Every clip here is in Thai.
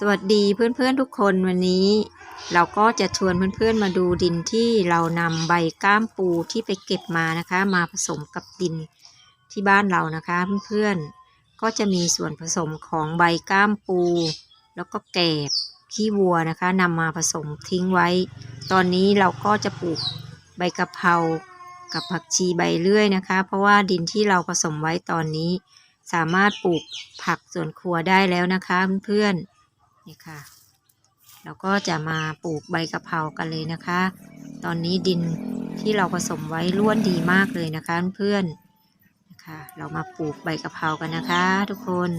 สวัสดีเพื่อนๆทุกคนวันนี้ เราก็จะชวนเพื่อนๆมาดูดินที่เรานำใบก้ามปูที่ไปเก็บมานะคะ มาผสมกับดินที่บ้านเรานะคะเพื่อนๆก็จะมีส่วนผสมของใบก้ามปู แล้วก็แกบขี้วัวนะคะนำมาผสมทิ้งไว้ ตอนนี้เราก็จะปลูกใบกะเพรากับผักชีใบเลื่อยนะคะ เพราะว่าดินที่เราผสมไว้ตอนนี้ สามารถปลูกผักสวนครัวได้แล้วนะคะเพื่อนๆ นี่ค่ะ เราก็จะมาปลูกใบกะเพรากันเลยนะคะ ตอนนี้ดินที่เราผสมไว้ร่วนดีมากเลยนะคะเพื่อนนะคะ เรามาปลูกใบกะเพรากันนะคะ ทุกคน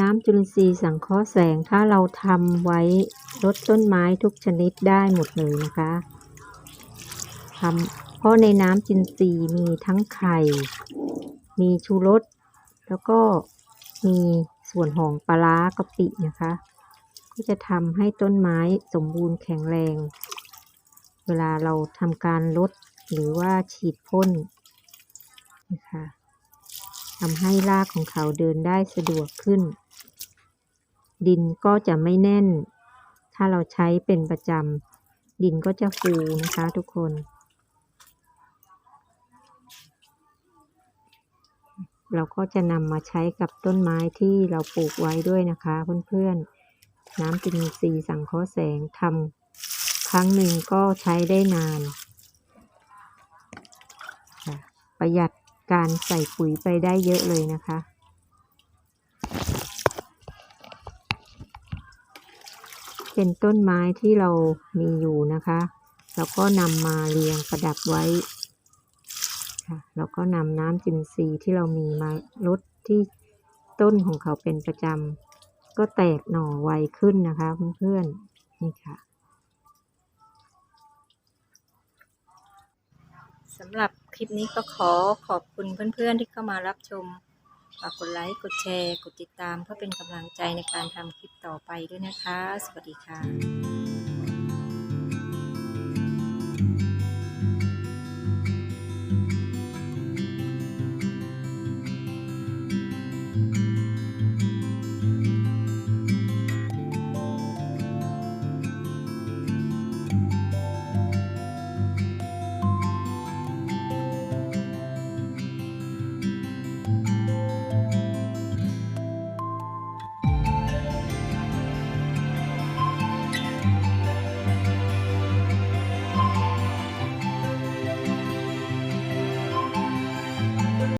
น้ำจุลินทรีย์สังเคราะห์แสงถ้าเราทำไว้ลดต้นไม้ทุกชนิดได้หมดเลยนะคะทำเพราะในน้ำจุลินทรีย์มีทั้งไข่ มีชูรส แล้วก็มีส่วนของปลาร้ากะปินะคะ ก็จะทำให้ต้นไม้สมบูรณ์แข็งแรง เวลาเราทำการลดหรือว่าฉีดพ่นนะคะทำให้รากของเขาเดินได้สะดวกขึ้น ดินก็จะไม่แน่น ถ้าเราใช้เป็นประจำ ดินก็จะฟูนะคะทุกคน เราก็จะนำมาใช้กับต้นไม้ที่เราปลูกไว้ด้วยนะคะเพื่อนๆ น้ำจุลินทรีย์สังเคราะห์แสงทำครั้งหนึ่งก็ใช้ได้นานประหยัดการใส่ปุ๋ยไปได้เยอะเลยนะคะ เป็นต้นไม้ที่เรามีอยู่นะคะเราก็นำมาเรียงประดับไว้ค่ะแล้วก็นำน้ำจินทรีย์ที่เรามีมาลดที่ต้นของเขาเป็นประจำก็แตกหน่อไวขึ้นนะคะเพื่อนๆนี่ค่ะสำหรับคลิปนี้ก็ขอขอบคุณเพื่อนๆที่เข้ามารับชม ฝากกดไลค์ กดแชร์ กดติดตามเพื่อเป็นกำลังใจในการทำคลิปต่อไปด้วยนะคะ สวัสดีค่ะ